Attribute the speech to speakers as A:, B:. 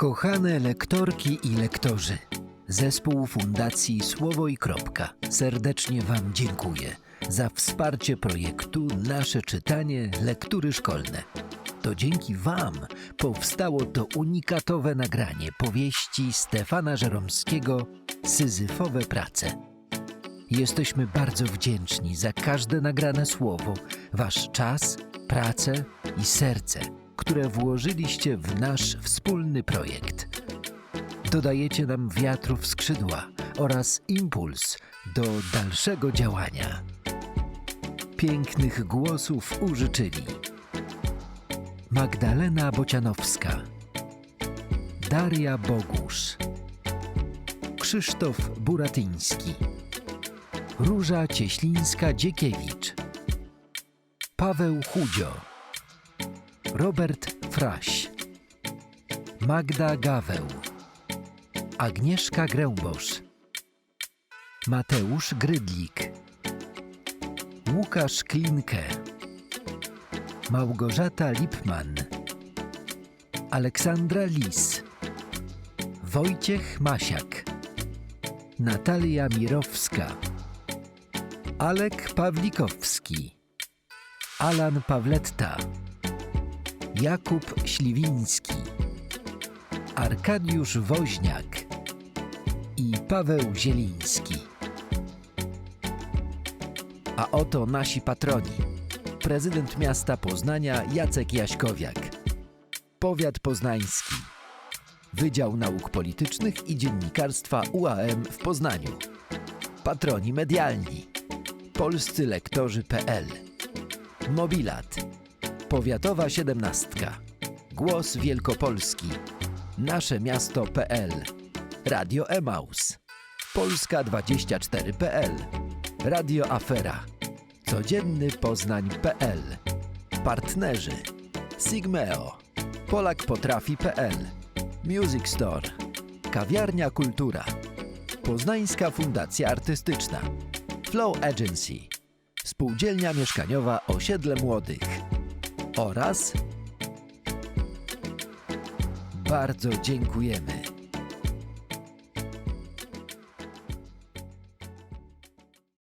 A: Kochane lektorki i lektorzy, zespół Fundacji Słowo i Kropka serdecznie Wam dziękuję za wsparcie projektu Nasze Czytanie Lektury Szkolne. To dzięki Wam powstało to unikatowe nagranie powieści Stefana Żeromskiego Syzyfowe prace. Jesteśmy bardzo wdzięczni za każde nagrane słowo, Wasz czas, pracę i serce, które włożyliście w nasz wspólny projekt. Dodajecie nam wiatru w skrzydła oraz impuls do dalszego działania. Pięknych głosów użyczyli Magdalena Bocianowska, Daria Bogusz, Krzysztof Buratyński, Róża Cieślińska-Dziekiewicz, Paweł Chudzio, Robert Fraś, Magda Gaweł, Agnieszka Grębosz, Mateusz Grydlik, Łukasz Klinkę, Małgorzata Lipman, Aleksandra Lis, Wojciech Masiak, Natalia Mirowska, Alek Pawlikowski, Alan Pawletta, Jakub Śliwiński, Arkadiusz Woźniak i Paweł Zieliński. A oto nasi patroni. Prezydent miasta Poznania Jacek Jaśkowiak. Powiat poznański. Wydział Nauk Politycznych i Dziennikarstwa UAM w Poznaniu. Patroni medialni. Polscy lektorzy.pl. Mobilat. Powiatowa siedemnastka. Głos Wielkopolski. Nasze miasto.pl. Radio Emaus. Polska24.pl. Radio Afera. Codzienny Poznań.pl. Partnerzy. Sigmeo. Polakpotrafi.pl. Music Store. Kawiarnia Kultura. Poznańska Fundacja Artystyczna. Flow Agency. Spółdzielnia Mieszkaniowa Osiedle Młodych. Oraz bardzo dziękujemy